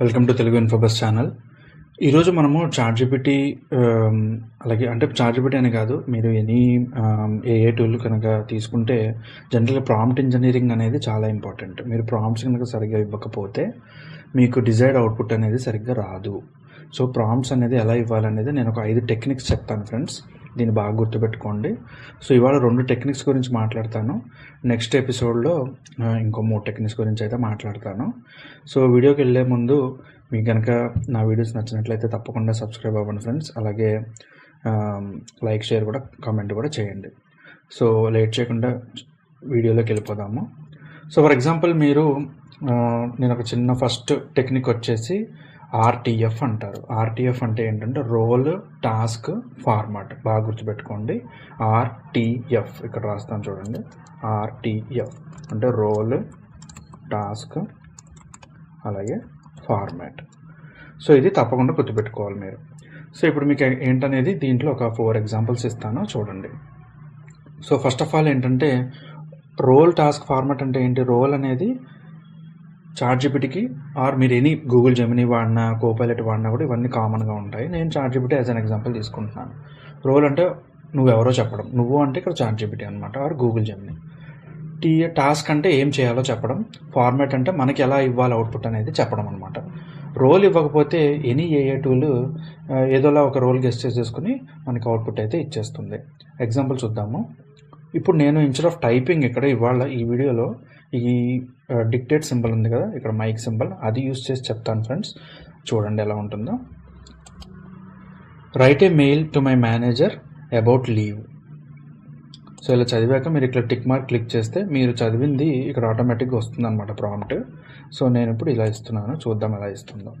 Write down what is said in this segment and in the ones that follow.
Welcome to Telugu Infobus channel ఈరోజు మనము ChatGPT um, అలాగే అంటే చార్జిపిటీ అని కాదు మీరు ఎనీ um, ఏఏ టూల్ కనుక తీసుకుంటే జనరల్గా ప్రాంప్ట్ ఇంజనీరింగ్ అనేది చాలా ఇంపార్టెంట్ మీరు ప్రాంప్ట్స్ కనుక సరిగ్గా ఇవ్వకపోతే మీకు డిజైర్డ్ అవుట్పుట్ అనేది సరిగ్గా రాదు. సో ప్రాంప్ట్స్ అనేది ఎలా ఇవ్వాలనేది నేను ఒక ఐదు టెక్నిక్స్ చెప్తాను ఫ్రెండ్స్ దీన్ని బాగా గుర్తుపెట్టుకోండి. సో ఇవాళ రెండు టెక్నిక్స్ గురించి మాట్లాడతాను. నెక్స్ట్ ఎపిసోడ్లో ఇంకో మూడు టెక్నిక్స్ గురించి అయితే మాట్లాడతాను. సో వీడియోకి వెళ్ళే ముందు మీకు కనుక నా వీడియోస్ నచ్చినట్లయితే తప్పకుండా సబ్స్క్రైబ్ అవ్వండి ఫ్రెండ్స్. అలాగే లైక్ షేర్ కూడా కామెంట్ కూడా చేయండి. సో లేట్ చేయకుండా వీడియోలోకి వెళ్ళిపోదాము. సో ఫర్ ఎగ్జాంపుల్ మీరు నేను ఒక చిన్న ఫస్ట్ టెక్నిక్ వచ్చేసి ఆర్టీఎఫ్ అంటారు. ఆర్టీఎఫ్ అంటే ఏంటంటే రోల్ టాస్క్ ఫార్మాట్. బాగా గుర్తుపెట్టుకోండి. ఆర్టీఎఫ్ ఇక్కడ రాస్తాను చూడండి. ఆర్టీఎఫ్ అంటే రోల్ టాస్క్ అలాగే ఫార్మాట్. సో ఇది తప్పకుండా గుర్తుపెట్టుకోవాలి మీరు. సో ఇప్పుడు మీకు ఏంటనేది దీంట్లో ఒక ఫోర్ ఎగ్జాంపుల్స్ ఇస్తాను చూడండి. సో ఫస్ట్ ఆఫ్ ఆల్ ఏంటంటే రోల్ టాస్క్ ఫార్మాట్ అంటే ఏంటి? రోల్ అనేది చార్జిపిటీకి ఆర్ మీరు ఎనీ గూగుల్ జెమినీ వాడినా కోపైలట్ వాడినా కూడా ఇవన్నీ కామన్గా ఉంటాయి. నేను చార్జిపిటీ యాజ్ అన్ ఎగ్జాంపుల్ తీసుకుంటున్నాను. రోల్ అంటే నువ్వెవరో చెప్పడం. నువ్వు అంటే ఇక్కడ చార్జిపిటీ అనమాట or Google Gemini. T task అంటే ఏం చేయాలో చెప్పడం. ఫార్మాట్ అంటే మనకి ఎలా ఇవ్వాలి అవుట్పుట్ అనేది చెప్పడం అనమాట రోల్ ఇవ్వకపోతే ఎనీ ఏఏ టూల్ ఏదోలా ఒక రోల్ గెస్ట్ చేసేసుకుని మనకి అవుట్పుట్ అయితే ఇచ్చేస్తుంది. ఎగ్జాంపుల్ చూద్దాము. ఇప్పుడు నేను ఇన్స్టెడ్ ఆఫ్ టైపింగ్ ఇక్కడ ఇవాళ ఈ వీడియోలో ఈ డిక్టేట్ సింబల్ ఉంది కదా ఇక్కడ మైక్ సింబల్ అది యూస్ చేసి చెప్తాను ఫ్రెండ్స్ చూడండి ఎలా ఉంటుందో. Write a mail to my manager about leave so ఇలా చదివాక మీరు ఇక్కడ టిక్ మార్క్ క్లిక్ చేస్తే మీరు చదివింది ఇక్కడ ఆటోమేటిక్గా వస్తుంది అనమాట ప్రాంప్ట్ సో నేను ఇప్పుడు ఇలా ఇస్తున్నాను చూద్దాం ఎలా ఇస్తుందో.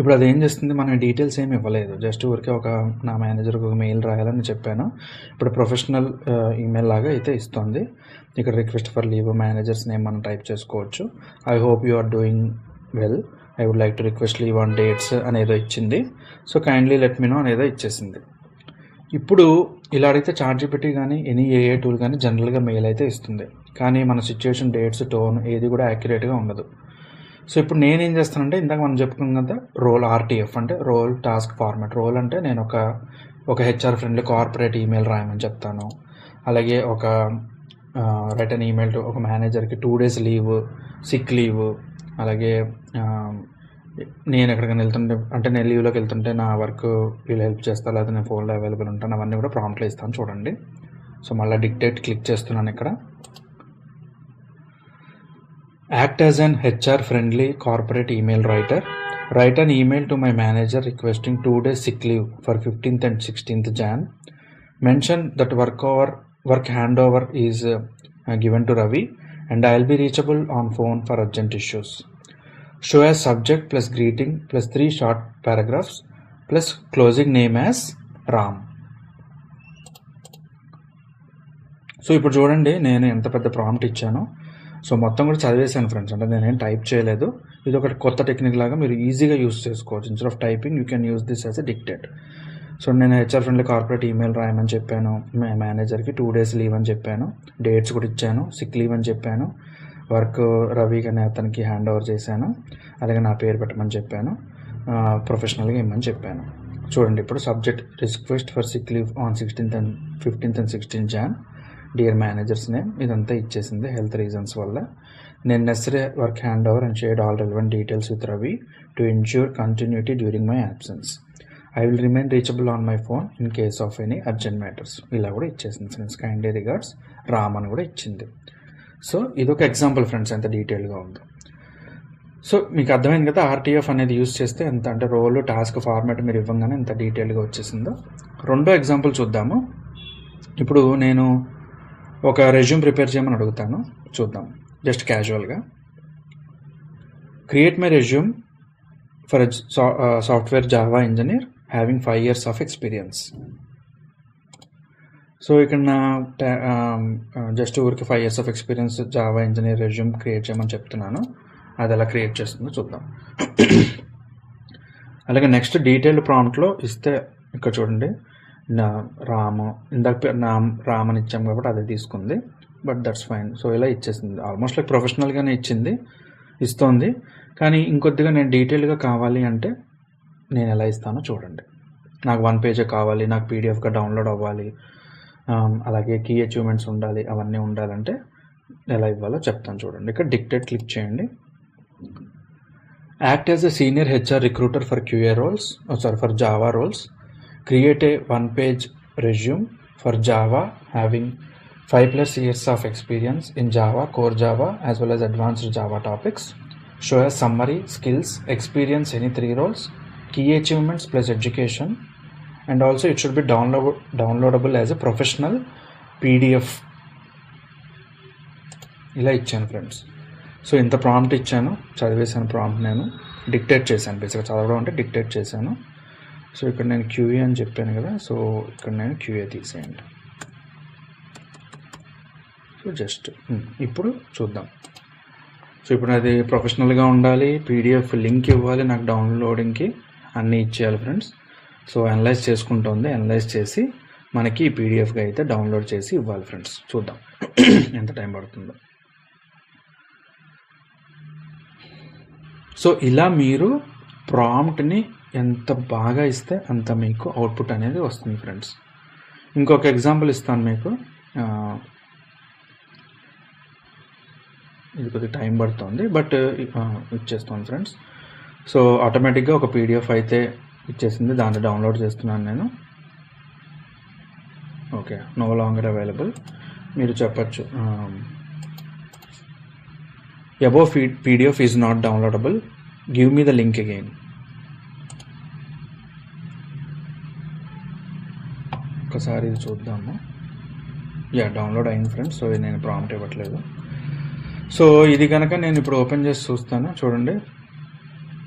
ఇప్పుడు అది ఏం చేస్తుంది? మనం డీటెయిల్స్ ఏమి ఇవ్వలేదు. జస్ట్ ఊరికే ఒక నా మేనేజర్కి ఒక మెయిల్ రాయాలని చెప్పాను. ఇప్పుడు ప్రొఫెషనల్ ఈమెయిల్ లాగా అయితే ఇస్తుంది. ఇక్కడ request for leave manager's name మనం టైప్ చేసుకోవచ్చు. I hope you are doing well I would like to request leave on dates అనేదో ఇచ్చింది. So kindly let me know అనేదో ఇచ్చేసింది. ఇప్పుడు ఇలా అడిగితే ఛార్జ్ పెట్టి కానీ ఎనీ ఏఏ టూల్ కానీ జనరల్గా మెయిల్ అయితే ఇస్తుంది. కానీ మన సిచ్యువేషన్ డేట్స్ టోన్ ఏది కూడా యాక్యురేట్గా ఉండదు. సో ఇప్పుడు నేనేం చేస్తానంటే ఇందాక మనం చెప్పుకున్నాం కదా రోల్ ఆర్టీఎఫ్ అంటే రోల్ టాస్క్ ఫార్మాట్. రోల్ అంటే నేను ఒక ఒక హెచ్ఆర్ ఫ్రెండ్లీ కార్పొరేట్ ఈమెయిల్ రాయమని చెప్తాను. అలాగే ఒక రిటర్న్ ఈమెయిల్ ఒక మేనేజర్కి two days leave sick leave అలాగే నేను ఎక్కడికైనా వెళ్తుంటే అంటే నేను లీవ్లోకి వెళ్తుంటే నా వర్క్ వీళ్ళు హెల్ప్ చేస్తా లేకపోతే నేను ఫోన్లో అవైలబుల్ ఉంటాను అవన్నీ కూడా ప్రాంప్ట్లో ఇస్తాను చూడండి. సో మళ్ళీ డిక్టేట్ క్లిక్ చేస్తున్నాను ఇక్కడ. Act as an HR friendly corporate email writer write an email to my manager requesting two days sick leave for fifteenth and sixteenth Jan mention that work over work hand over is given to Ravi and I will be reachable on phone for urgent issues show as subject plus greeting plus three short paragraphs plus closing name as Ram so ఇప్పుడు చూడండి నేను ఎంత పెద్ద prompt ఇచ్చానో. So మొత్తం కూడా చదివేశాను friends అంటే నేనేం type చేయలేదు. ఇది ఒకటి కొత్త టెక్నిక్ లాగా మీరు ఈజీగా యూస్ చేసుకోవచ్చు. Instead of typing you can use this as a dictate so నేను హెచ్ఆర్ ఫ్రెండ్లీ కార్పొరేట్ ఈమెయిల్ రాయమని చెప్పాను. మే మేనేజర్కి టూ డేస్ లీవ్ అని చెప్పాను. డేట్స్ కూడా ఇచ్చాను. సిక్ లీవ్ అని చెప్పాను. వర్క్ రవి అనే అతనికి హ్యాండ్ ఓవర్ చేశాను. అలాగే నా పేరు పెట్టమని చెప్పాను. ప్రొఫెషనల్గా ఇమ్మని చెప్పాను. చూడండి ఇప్పుడు subject request for sick leave on sixteenth and fifteenth and sixteen Jan dear manager's name ఇదంతా ఇచ్చేసింది హెల్త్ రీజన్స్ వల్ల. నేను necessary work hand over and shared all relevant details with Ravi to ensure continuity during my absence I will remain reachable on my phone in case of any urgent matters ఇలా కూడా ఇచ్చేసింది friends kindly regards Ram అని కూడా ఇచ్చింది. So ఇది ఒక example friends ఎంత డీటెయిల్గా ఉందో. సో మీకు అర్థమైంది కదా ఆర్టీఎఫ్ అనేది యూస్ చేస్తే ఎంత అంటే రోల్ టాస్క్ ఫార్మాట్ మీరు ఇవ్వగానే ఎంత డీటెయిల్గా వచ్చేసిందో. రెండో ఎగ్జాంపుల్ చూద్దాము. ఇప్పుడు నేను ఒక రెజ్యూమ్ ప్రిపేర్ చేయమని అడుగుతాను. చూద్దాం. జస్ట్ క్యాజువల్గా. Create my resume for software Java engineer having five years of experience. So ఇక్కడ నా జస్ట్ ఊరికి five years of experience Java engineer resume create చేయమని చెప్తున్నాను. అది ఎలా క్రియేట్ చేస్తుందో చూద్దాం. అలాగే నెక్స్ట్ డీటెయిల్ ప్రాంప్ట్లో ఇస్తే ఇక్కడ చూడండి. రామ ఇందాక నామ్ రామ్ అని ఇచ్చాం కాబట్టి అదే తీసుకుంది. బట్ దట్స్ ఫైన్ సో ఇలా ఇచ్చేసింది. ఆల్మోస్ట్ లైక్ ప్రొఫెషనల్గానే ఇచ్చింది. ఇస్తోంది. కానీ ఇంకొద్దిగా నేను డీటెయిల్గా కావాలి అంటే నేను ఎలా ఇస్తానో చూడండి. నాకు వన్ పేజే కావాలి నాకు పీడిఎఫ్గా డౌన్లోడ్ అవ్వాలి um, అలాగే కీ అచీవ్మెంట్స్ ఉండాలి అవన్నీ ఉండాలంటే ఎలా ఇవ్వాలో చెప్తాను చూడండి. ఇక్కడ డిక్టేట్ క్లిక్ చేయండి. Act as a senior HR recruiter for QA roles sorry for Java roles create a one page resume for Java having five plus years of experience in Java core Java as well as advanced Java topics show as summary skills experience any three roles key achievements plus education and also it should be download downloadable as a professional pdf ఇలా ఇచ్చాను friends so ఇంత prompt ఇచ్చాను చదివేశాను prompt నేను dictate చేశాను బేసిక్గా చదవడం అంటే dictate చేశాను సో ఇక్కడ నేను క్యూఏ అని చెప్పాను కదా సో ఇక్కడ నేను క్యూఏ తీసేయండి. సో జస్ట్ ఇప్పుడు చూద్దాం. సో ఇప్పుడు అది ప్రొఫెషనల్గా ఉండాలి పీడిఎఫ్ లింక్ ఇవ్వాలి నాకు డౌన్లోడింగ్కి అన్నీ ఇచ్చేయాలి ఫ్రెండ్స్. సో అనలైజ్ చేసుకుంటుంది అనలైజ్ చేసి మనకి పీడిఎఫ్గా అయితే డౌన్లోడ్ చేసి ఇవ్వాలి ఫ్రెండ్స్. చూద్దాం ఎంత టైం పడుతుందో. సో ఇలా మీరు ప్రాంప్ట్ని ఎంత బాగా ఇస్తే అంత మీకు అవుట్పుట్ అనేది వస్తుంది ఫ్రెండ్స్ ఇంకొక ఎగ్జాంపుల్ ఇస్తాను మీకు. ఇది కొద్దిగా టైం పడుతుంది బట్ ఇచ్చేస్తాను ఫ్రెండ్స్ సో ఆటోమేటిక్గా ఒక పీడిఎఫ్ అయితే ఇచ్చేసింది దాన్ని డౌన్లోడ్ చేస్తున్నాను నేను. ఓకే నో లాంగర్ అవైలబుల్ మీరు చెప్పచ్చు ఎబో fee PDF is not downloadable give me the link again ఒకసారి ఇది చూద్దాము. యా డౌన్లోడ్ అయింది ఫ్రెండ్స్ సో ఇది నేను ప్రాంప్ట్ ఇవ్వట్లేదు. సో ఇది కనుక నేను ఇప్పుడు ఓపెన్ చేసి చూస్తాను చూడండి.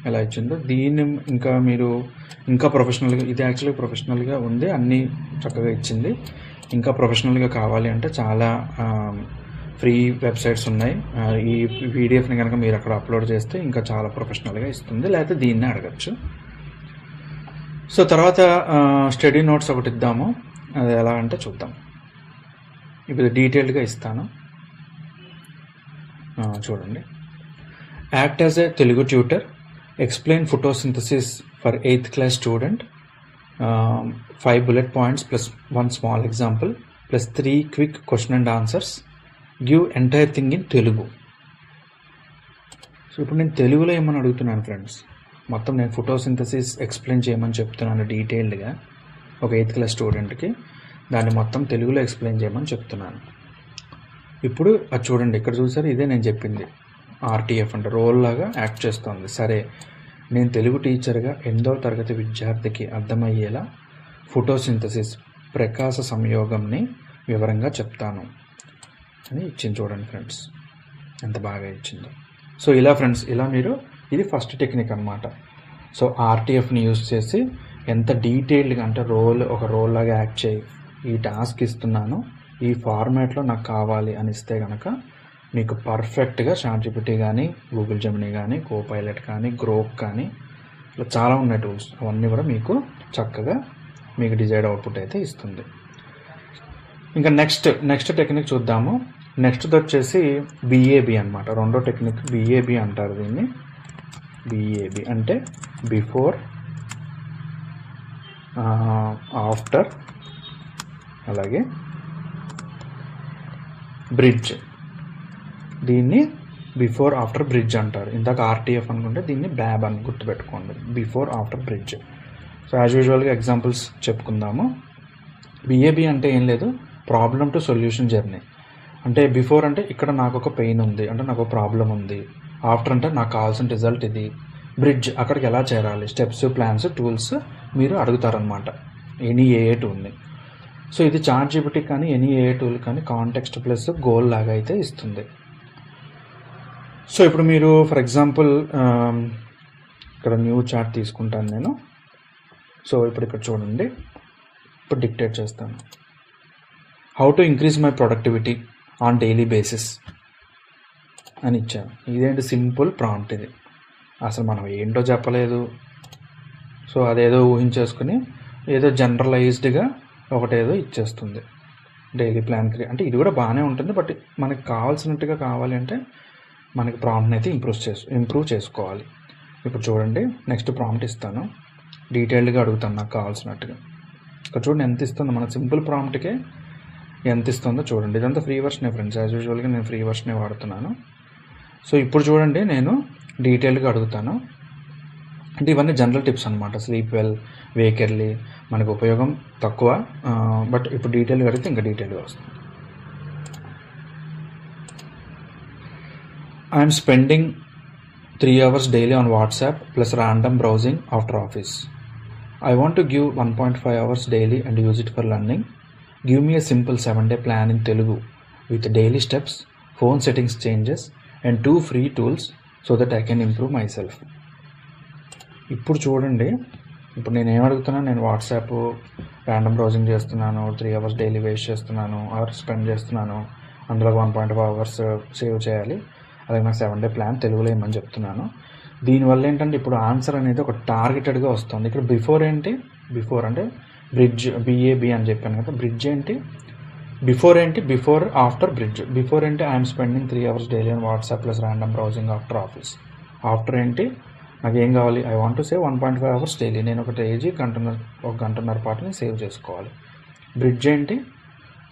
ఎలా ఇచ్చిందో. దీన్ని ఇంకా మీరు ఇంకా ప్రొఫెషనల్గా ఇది యాక్చువల్లీ ప్రొఫెషనల్గా ఉంది అన్నీ చక్కగా ఇచ్చింది. ఇంకా ప్రొఫెషనల్గా కావాలి అంటే చాలా ఫ్రీ వెబ్సైట్స్ ఉన్నాయి. ఈ పీడిఎఫ్ని కనుక మీరు అక్కడ అప్లోడ్ చేస్తే ఇంకా చాలా ప్రొఫెషనల్గా ఇస్తుంది లేకపోతే దీన్నే అడగచ్చు. సో తర్వాత స్టడీ నోట్స్ ఒకటి ఇద్దాము. అది ఎలా అంటే చూద్దాం. ఇప్పుడు డీటెయిల్డ్గా ఇస్తాను. చూడండి. Act as a Telugu tutor explain photosynthesis for eighth class student five bullet points plus one small example plus three quick question and answers give entire thing in Telugu. So ఇప్పుడు నేను తెలుగులో ఏమని అడుగుతున్నాను ఫ్రెండ్స్? మొత్తం నేను photosynthesis explain చేయమని చెప్తున్నాను డీటెయిల్డ్గా. ఒక ఎయిత్ క్లాస్ స్టూడెంట్కి దాన్ని మొత్తం తెలుగులో ఎక్స్ప్లెయిన్ చేయమని చెప్తున్నాను. ఇప్పుడు అది చూడండి ఇక్కడ చూసారు? ఇదే నేను చెప్పింది. ఆర్టీఎఫ్ అంటే రోల్ లాగా యాక్ట్ చేస్తోంది. సరే నేను తెలుగు టీచర్గా ఎనిమిదవ తరగతి విద్యార్థికి అర్థమయ్యేలా ఫోటోసింథసిస్ ప్రకాశ సంయోగంని వివరంగా చెప్తాను. అని ఇచ్చింది చూడండి ఫ్రెండ్స్ ఎంత బాగా ఇచ్చిందో. సో ఇలా ఫ్రెండ్స్ ఇలా మీరు ఇది ఫస్ట్ టెక్నిక్ అనమాట సో ఆర్టీఎఫ్ని యూస్ చేసి ఎంత డీటెయిల్డ్గా అంటే రోల్ ఒక రోల్ లాగా యాక్ట్ చేయి. ఈ టాస్క్ ఇస్తున్నాను. ఈ ఫార్మాట్లో నాకు కావాలి అని ఇస్తే కనుక మీకు పర్ఫెక్ట్గా చార్జిపిటీ కానీ గూగుల్ జెమినీ కానీ కో పైలట్ కానీ గ్రోక్ కానీ ఇలా చాలా ఉన్నాయి టూల్స్. అవన్నీ కూడా మీకు చక్కగా మీకు డిజైర్డ్ అవుట్పుట్ అయితే ఇస్తుంది. ఇంకా నెక్స్ట్ నెక్స్ట్ టెక్నిక్ చూద్దాము. నెక్స్ట్ వచ్చేసి బిఏబి అన్నమాట. రెండో టెక్నిక్ బిఏబి అంటారు దీన్ని. బిఏబి అంటే బిఫోర్ ఆఫ్టర్ అలాగే బ్రిడ్జ్. దీన్ని బిఫోర్ ఆఫ్టర్ బ్రిడ్జ్ అంటారు. ఇందాక ఆర్టీఎఫ్ అనుకుంటే దీన్ని బ్యాబ్ అని గుర్తుపెట్టుకోండి. Before after bridge. So as యూజువల్గా ఎగ్జాంపుల్స్ చెప్పుకుందాము. బిఏబి అంటే ఏం లేదు. ప్రాబ్లమ్ టు సొల్యూషన్ జర్నీ అంటే బిఫోర్ అంటే ఇక్కడ నాకు ఒక పెయిన్ ఉంది అంటే నాకు ఒక ప్రాబ్లం ఉంది. ఆఫ్టర్ అంటే నాకు కావాల్సిన రిజల్ట్ ఇది. బ్రిడ్జ్ అక్కడికి ఎలా చేరాలి? స్టెప్స్ ప్లాన్స్ టూల్స్ మీరు అడుగుతారనమాట ఎనీ ఏఏ టూల్ని సో ఇది చార్ట్ జీబీటీ కానీ ఎనీ ఏఏ టూల్ కానీ కాంటెక్స్ట్ ప్లస్ గోల్ లాగా అయితే ఇస్తుంది. సో ఇప్పుడు మీరు ఫర్ ఎగ్జాంపుల్ ఇక్కడ న్యూ చార్ట్ తీసుకుంటాను నేను. సో ఇప్పుడు ఇక్కడ చూడండి. ఇప్పుడు డిక్టేట్ చేస్తాను. How to increase my productivity on daily basis అని ఇచ్చాను. ఇదేంటి సింపుల్ ప్రాంప్ట్ ఇది. అసలు మనం ఏంటో చెప్పలేదు. సో అదేదో ఊహించేసుకుని ఏదో జనరలైజ్డ్గా ఒకటేదో ఇచ్చేస్తుంది. డైలీ ప్లాన్ క్రియ అంటే ఇది కూడా బాగానే ఉంటుంది బట్ మనకి కావాల్సినట్టుగా కావాలి అంటే మనకి ప్రాంప్ట్ని అయితే ఇంప్రూవ్ చేసు ఇంప్రూవ్ చేసుకోవాలి. ఇప్పుడు చూడండి నెక్స్ట్ ప్రాంప్ట్ ఇస్తాను. డీటెయిల్డ్గా అడుగుతాను నాకు కావాల్సినట్టుగా. ఇక్కడ చూడండి ఎంత ఇస్తుందో మన సింపుల్ ప్రాంప్ట్కే ఎంత ఇస్తుందో చూడండి. ఇదంతా ఫ్రీ వర్షనే ఫ్రెండ్స్ యాజ్ యూజువల్గా నేను ఫ్రీ వర్షనే వాడుతున్నాను. సో ఇప్పుడు చూడండి నేను డీటెయిల్డ్గా అడుగుతాను. అంటే ఇవన్నీ జనరల్ టిప్స్ అనమాట స్లీప్ వెల్ వేక్ ఎర్లీ మనకు ఉపయోగం తక్కువ బట్ ఇప్పుడు డీటెయిల్గా అడిగితే ఇంకా డీటెయిల్గా వస్తుంది. I'm spending three hours daily on WhatsApp plus random browsing after office I want to give one point five hours daily and use it for learning give me a simple seven day plan in Telugu with daily steps phone settings changes and two free tools so that I can improve myself ఇప్పుడు చూడండి. ఇప్పుడు నేను ఏం అడుగుతున్నాను నేను WhatsApp random browsing చేస్తున్నాను three hours daily waste చేస్తున్నాను hours spend చేస్తున్నాను అందులో one point five hours save చేయాలి. అలాగే నాకు సెవెన్ డే ప్లాన్ తెలుగులో ఏమని చెప్తున్నాను. దీనివల్ల ఏంటంటే ఇప్పుడు ఆన్సర్ అనేది ఒక టార్గెటెడ్గా వస్తుంది. ఇక్కడ బిఫోర్ ఏంటి? బిఫోర్ అంటే బ్రిడ్జ్ బిఏబి అని చెప్పాను కదా. బ్రిడ్జ్ ఏంటి? బిఫోర్ ఏంటి? బిఫోర్ ఆఫ్టర్ బ్రిడ్జ్ బిఫోర్ ఏంటి I'm spending three hours daily on WhatsApp plus random browsing after office after ఏంటి? నాకు ఏం కావాలి? I want to save one point five hours daily నేను ఒక ఏజీ గంటన్నర ఒక గంటన్నర పాటుని సేవ్ చేసుకోవాలి. బ్రిడ్జ్ ఏంటి?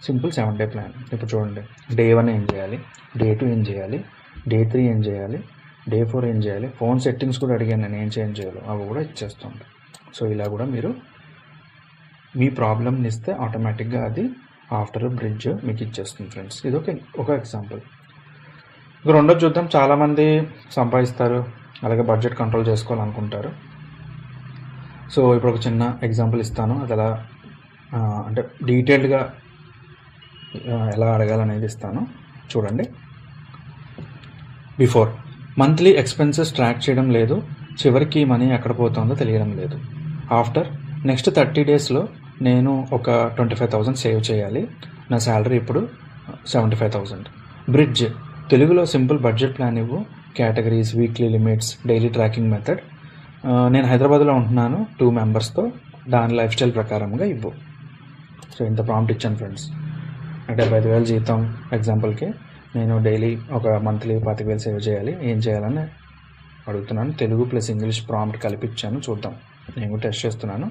సింపుల్ సెవెన్ డే ప్లాన్ ఇప్పుడు చూడండి. డే వన్ ఏం చేయాలి? డే టూ ఏం చేయాలి? డే త్రీ ఏం చేయాలి? డే ఫోర్ ఏం చేయాలి? ఫోన్ సెట్టింగ్స్ కూడా అడిగాను నేను. ఏం చేంజ్ చేయాలి. అవి కూడా ఇచ్చేస్తుంది సో ఇలా కూడా మీరు మీ ప్రాబ్లమ్ని ఇస్తే ఆటోమేటిక్గా అది ఆఫ్టర్ బ్రిడ్జ్ మీకు ఇచ్చేస్తుంది ఫ్రెండ్స్ ఇది ఒక ఒక ఎగ్జాంపుల్ ఇక రెండో చూద్దాం. చాలామంది సంపాదిస్తారు. అలాగే బడ్జెట్ కంట్రోల్ చేసుకోవాలనుకుంటారు. సో ఇప్పుడు ఒక చిన్న ఎగ్జాంపుల్ ఇస్తాను. అది ఎలా అంటే డీటెయిల్డ్గా ఎలా అడగాలనేది ఇస్తాను. చూడండి. బిఫోర్ మంత్లీ ఎక్స్పెన్సెస్ ట్రాక్ చేయడం లేదు. చివరికి మనీ ఎక్కడ పోతుందో తెలియడం లేదు. ఆఫ్టర్ నెక్స్ట్ థర్టీ డేస్లో నేను ఒక ట్వంటీ ఫైవ్ థౌజండ్ సేవ్ చేయాలి. నా శాలరీ ఇప్పుడు సెవెంటీ ఫైవ్ థౌజండ్ బ్రిడ్జ్ తెలుగులో సింపుల్ బడ్జెట్ ప్లాన్ ఇవ్వు. Categories weekly limits daily tracking method నేను హైదరాబాద్లో ఉంటున్నాను టూ మెంబర్స్తో దాని లైఫ్ స్టైల్ ప్రకారంగా ఇవ్వు. సో ఇంత ప్రాంప్ట్ ఇచ్చాను ఫ్రెండ్స్ అంటే డెబ్బై ఐదు వేలు జీతం ఎగ్జాంపుల్కి నేను డైలీ ఒక మంత్లీ పాతిక వేలు సేవ్ చేయాలి. ఏం చేయాలని అడుగుతున్నాను. తెలుగు ప్లస్ ఇంగ్లీష్ ప్రాంప్ట్ కలిపిచ్చాను చూద్దాం. నేను కూడా టెస్ట్ చేస్తున్నాను.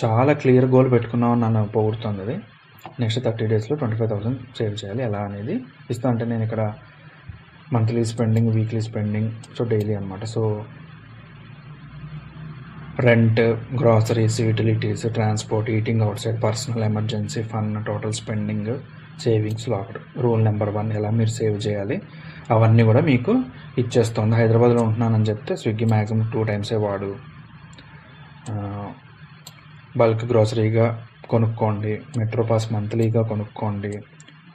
చాలా క్లియర్ గోల్ పెట్టుకున్నామని నన్ను పోగొడుతుంది అది. నెక్స్ట్ థర్టీ డేస్లో ట్వంటీ ఫైవ్ థౌసండ్ సేవ్ చేయాలి. ఎలా అనేది. ఇస్తా అంటే నేను ఇక్కడ monthly spending weekly spending so daily అనమాట so rent groceries utilities transport eating outside personal emergency fund total spending savings locked rule number one ఎలా మీరు సేవ్ చేయాలి అవన్నీ కూడా మీకు ఇచ్చేస్తుంది. హైదరాబాద్లో ఉంటున్నానని చెప్తే స్విగ్గీ మ్యాక్సిమం టూ టైమ్సే వాడు. బల్క్ గ్రోసరీగా కొనుక్కోండి మెట్రో పాస్ మంత్లీగా కొనుక్కోండి.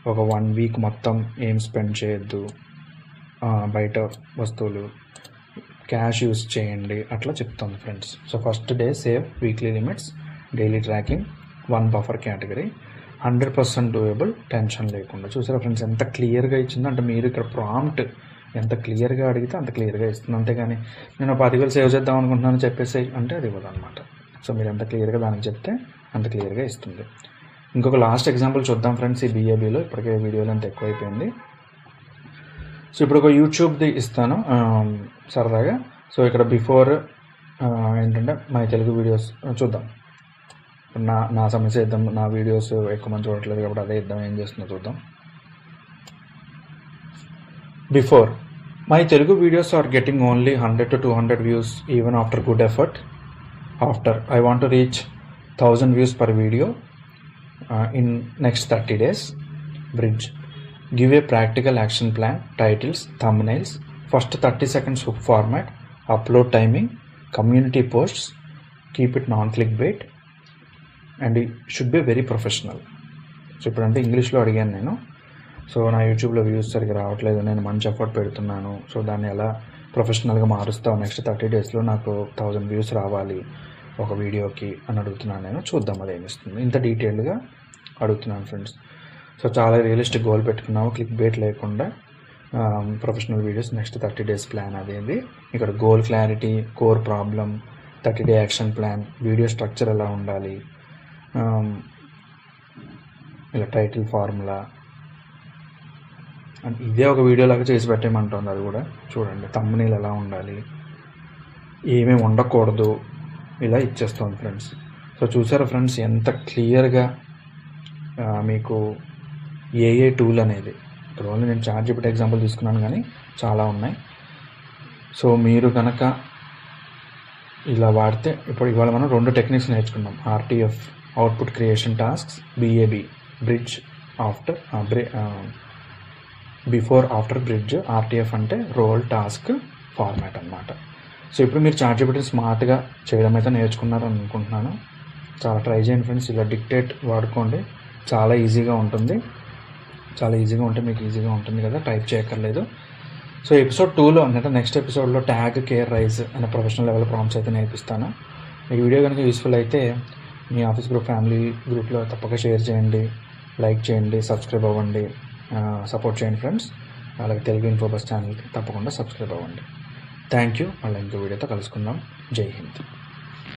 ఒక వన్ వీక్ మొత్తం ఏం స్పెండ్ చేయొద్దు. బయట వస్తువులు క్యాష్ యూస్ చేయండి అట్లా చెప్తుంది friends so first day save weekly limits daily tracking one buffer category hundred percent doable tension లేకుండా. చూసారా ఫ్రెండ్స్ ఎంత క్లియర్గా ఇచ్చిందో? అంటే మీరు ఇక్కడ ప్రాంప్ట్ ఎంత క్లియర్గా అడిగితే అంత క్లియర్గా ఇస్తుంది. అంతేగాని నేను పదివేలు సేవ్ చేద్దాం అనుకుంటున్నాను చెప్పేసి అంటే అది ఇవ్వదు అనమాట సో మీరు ఎంత క్లియర్గా దానికి చెప్తే అంత క్లియర్గా ఇస్తుంది. ఇంకొక లాస్ట్ ఎగ్జాంపుల్ చూద్దాం ఫ్రెండ్స్ ఈ బీఏబీలో ఇప్పటికే వీడియోలు అంత ఎక్కువైపోయింది. సో ఇప్పుడు ఒక యూట్యూబ్ది ఇస్తాను సరదాగా. సో ఇక్కడ బిఫోర్ ఏంటంటే మై తెలుగు వీడియోస్ చూద్దాం. ఇప్పుడు నా నా సమస్య ఇద్దాం. నా వీడియోస్ ఎక్కువ మంది చూడట్లేదు కాబట్టి అదే ఇద్దాం. ఏం చేస్తుందో చూద్దాం. Before my Telugu videos are getting only hundred to two hundred views even after good effort after I want to reach thousand views per video in next thirty days bridge give a practical action plan titles thumbnails first thirty seconds hook format upload timing community posts keep it non click bait and should be very professional so ఇప్పుడంటే ఇంగ్లీష్లో అడిగాను నేను. So నా యూట్యూబ్లో views సరిగ్గా రావట్లేదు నేను మంచి ఎఫర్ట్ పెడుతున్నాను. సో దాన్ని ఎలా ప్రొఫెషనల్గా మారుస్తావు నెక్స్ట్ థర్టీ డేస్లో నాకు థౌజండ్ వ్యూస్ రావాలి ఒక వీడియోకి అని అడుగుతున్నాను నేను. చూద్దాం అది ఏమిస్తుంది ఇంత డీటెయిల్డ్గా అడుగుతున్నాను ఫ్రెండ్స్ సో చాలా రియలిస్టిక్ గోల్ పెట్టుకున్నాము. క్లిక్ బేట్ లేకుండా professional videos next thirty days plan అదేది ఇక్కడ goal clarity core problem thirty day action plan video structure ఎలా ఉండాలి? ఇలా టైటిల్ ఫార్ములా అండ్ ఇదే ఒక వీడియో లాగా చేసి పెట్టేయమంటుంది అది కూడా. చూడండి తమ్మునీళ్ళు ఎలా ఉండాలి? ఏమేమి ఉండకూడదు? ఇలా ఇచ్చేస్తుంది ఫ్రెండ్స్ సో చూసారా ఫ్రెండ్స్ ఎంత క్లియర్గా మీకు ఏఏ టూల్ అనేది. ఇక్కడ ఓన్లీ నేను చార్జ్ పెట్టి ఎగ్జాంపుల్ తీసుకున్నాను కానీ చాలా ఉన్నాయి. సో మీరు కనుక ఇలా వాడితే ఇప్పుడు ఇవాళ మనం రెండు టెక్నిక్స్ నేర్చుకున్నాం. RTF output creation tasks BAB bridge after before after bridge RTF అంటే రోల్ టాస్క్ ఫార్మాట్ అన్నమాట. సో ఇప్పుడు మీరు చార్జ్ పెట్టి స్మార్ట్గా చేయడం అయితే నేర్చుకున్నారు అనుకుంటున్నాను. చాలా ట్రై చేయండి ఫ్రెండ్స్ ఇలా డిక్టేట్ వాడుకోండి. చాలా ఈజీగా ఉంటుంది. చాలా ఈజీగా ఉంటే మీకు ఈజీగా ఉంటుంది కదా టైప్ చేయక్కర్లేదు. సో ఎపిసోడ్ టూలో అంటే నెక్స్ట్ ఎపిసోడ్లో ట్యాగ్ కేర్ రైజ్ అనే ప్రొఫెషనల్ లెవెల్ ప్రాంప్ట్స్ అయితే నేర్పిస్తాను. మీకు వీడియో కనుక యూస్ఫుల్ అయితే మీ ఆఫీస్ గ్రూప్ ఫ్యామిలీ గ్రూప్లో తప్పక షేర్ చేయండి లైక్ చేయండి సబ్స్క్రైబ్ అవ్వండి సపోర్ట్ చేయండి ఫ్రెండ్స్ అలాగే తెలుగు ఇన్ఫోబస్ ఛానల్కి తప్పకుండా సబ్స్క్రైబ్ అవ్వండి. థ్యాంక్ యూ మళ్ళీ ఇంకో వీడియోతో కలుసుకుందాం. జై హింద్.